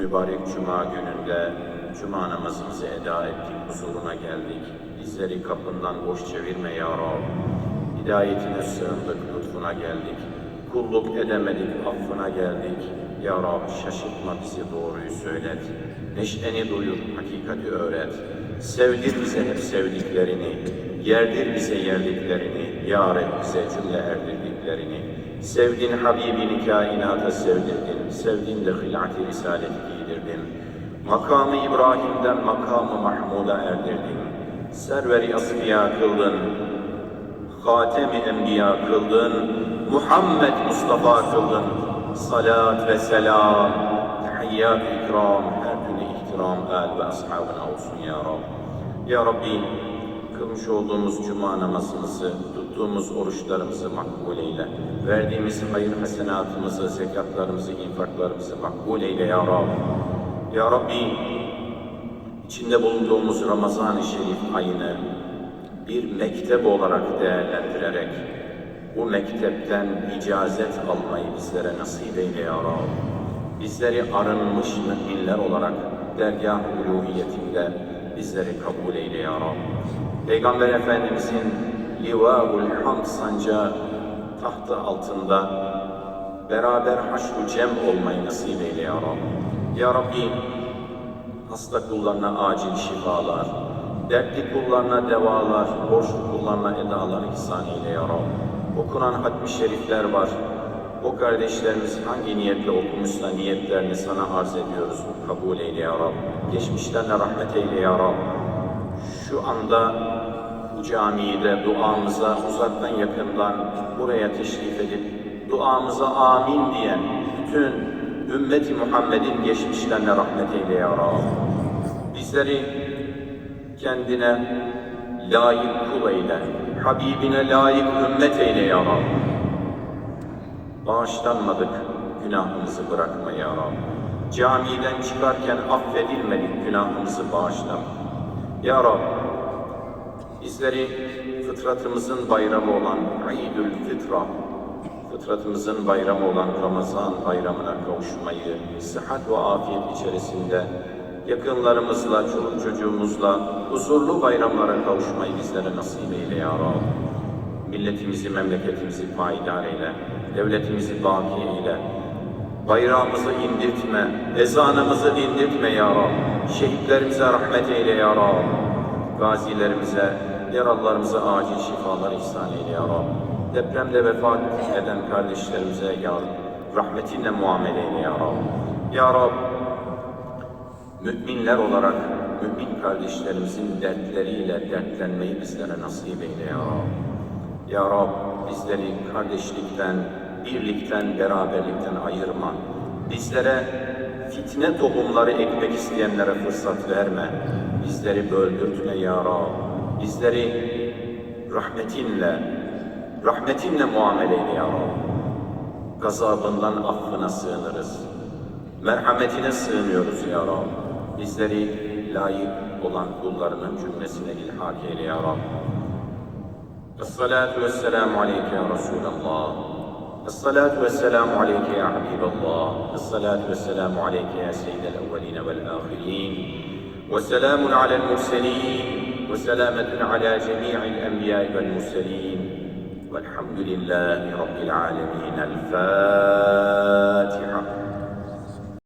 mübarek cuma gününde cuma namazımızı eda ettik, huzuruna geldik. Bizleri kapından boş çevirme ya Rab. Hidayetine sığındık, lütfuna geldik. Kulluk edemedik, affına geldik. Ya Rab şaşırtma bizi doğruyu söylet. Neşeni duyur, hakikati öğret. Sevdir bize hep sevdiklerini. Yerdir bize yerdiklerini. Yar et bize cümle erdirdiklerini. Sevdin Habibini kainata sevdirdin. Sevdin de hilati risalet giydirdin. Makamı İbrahim'den makamı Mahmud'a erdirdin. Serveri asfiya kıldın. Hatemi Enbiya kıldın, Muhammed Mustafa kıldın. Salat ve selam, tahiyyat ikram, her türlü ihtiram el ve ashabına olsun ya Rab. Ya Rabbi, kılmış olduğumuz cuma namazımızı, tuttuğumuz oruçlarımızı makbul eyle. Verdiğimiz hayır hasenatımızı, zekatlarımızı, infaklarımızı makbul eyle ya Rab. Ya Rabbi, içinde bulunduğumuz Ramazan-ı Şerif ayını bir mektep olarak değerlendirerek bu mektepten icazet almayı bizlere nasip eyle ya Rab. Bizleri arınmış müminler olarak dergah uluhiyetinde bizleri kabul eyle ya Rab. Peygamber Efendimizin Livaul Hamd sancağı tahtı altında beraber haşru cem olmayı nasip eyle ya Rab. Ya Rabbi hasta kullarına acil şifalar, dertli kullarına devalar, borçlu kullarına edalar ihsan eyle ya Rab. Okunan hatmi şerifler var. O kardeşlerimiz hangi niyetle okumuşsa niyetlerini sana arz ediyoruz. Kabul eyle ya Rab. Geçmişlerine rahmet eyle ya Rab. Şu anda bu camide duamıza uzaktan yakından buraya teşrif edip duamıza amin diyen bütün ümmeti Muhammed'in geçmişlerine rahmet eyle ya Rab. Bizleri kendine layık kul eyle. Habibine layık ümmet eyle ya Rab. Bağışlanmadık, günahımızı bırakma ya Rab. Camiden çıkarken affedilmedik, günahımızı bağışla. Ya Rab, bizleri fıtratımızın bayramı olan İdül Fitra, fıtratımızın bayramı olan Ramazan bayramına kavuşmayı, sıhhat ve afiyet içerisinde yakınlarımızla, çoluk çocuğumuzla huzurlu bayramlara kavuşmayı bizlere nasip eyle ya Rab. Milletimizi, memleketimizi payidar eyle, devletimizi baki eyle. Bayrağımızı indirtme, ezanımızı dindirtme ya Rab. Şehitlerimize rahmet eyle ya Rab. Gazilerimize, yaralılarımıza acil şifalar ihsan eyle ya Rab. Depremde vefat eden kardeşlerimize ya Rab, rahmetinle muamele eyle ya Rab. Ya Rab, müminler olarak mümin kardeşlerimizin dertleriyle dertlenmeyi bizlere nasip eyle ya Rab. Ya Rab bizleri kardeşlikten, birlikten, beraberlikten ayırma. Bizlere fitne tohumları ekmek isteyenlere fırsat verme. Bizleri böldürtme ya Rab. Bizleri rahmetinle, rahmetinle muamele eyle ya Rab. Gazabından affına sığınırız. Merhametine sığınıyoruz ya Rab. Bizleri layık olan kullarının cümlesine ilhak eyle ya Rab. الصلاة والسلام عليك يا رسول الله. الصلاة والسلام عليك يا حبيب الله. الصلاة والسلام عليك يا سيد الأولين والآخرين. وسلام على المرسلين. وسلامة على جميع الأنبياء والمرسلين. والحمد لله رب العالمين. الفاتحة.